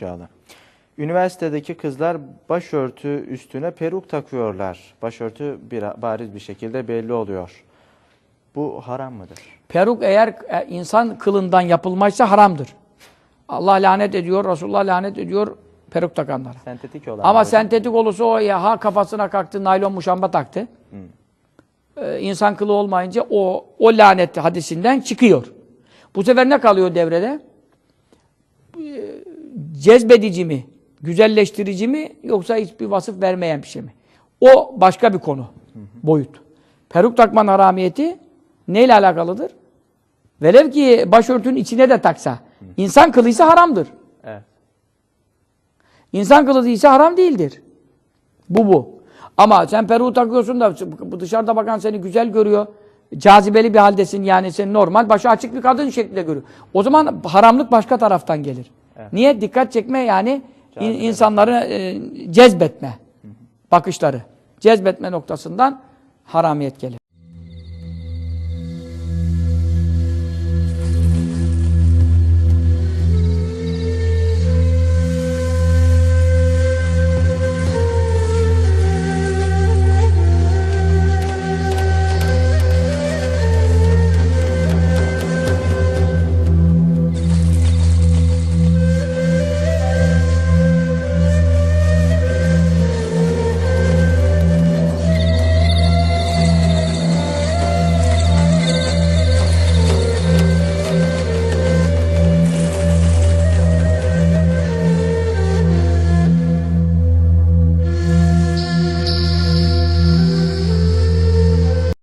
İnşallah. Üniversitedeki kızlar başörtü üstüne peruk takıyorlar. Başörtü bir, bariz bir şekilde belli oluyor. Bu haram mıdır? Peruk eğer e, insan kılından yapılmaysa haramdır. Allah lanet ediyor, Resulullah lanet ediyor peruk takanlara. Sentetik olan. Ama sentetik olursa o ya ha kafasına kalktı, naylon muşamba taktı. Ee, insan kılı olmayınca o o lanet hadisinden çıkıyor. Bu sefer ne kalıyor devrede? Ee, Cezbedici mi? Güzelleştirici mi? Yoksa hiçbir vasıf vermeyen bir şey mi? O başka bir konu. Boyut. Peruk takmanın haramiyeti neyle alakalıdır? Velev ki başörtünün içine de taksa. insan kılıysa haramdır. Evet. İnsan kılı değilse haram değildir. Bu bu. Ama sen peruğu takıyorsun da bu dışarıda bakan seni güzel görüyor. Cazibeli bir haldesin yani sen normal başı açık bir kadın şeklinde görüyor. O zaman haramlık başka taraftan gelir. Niye? Dikkat çekme yani in- insanları e, cezbetme bakışları. Cezbetme noktasından haramiyet gelir.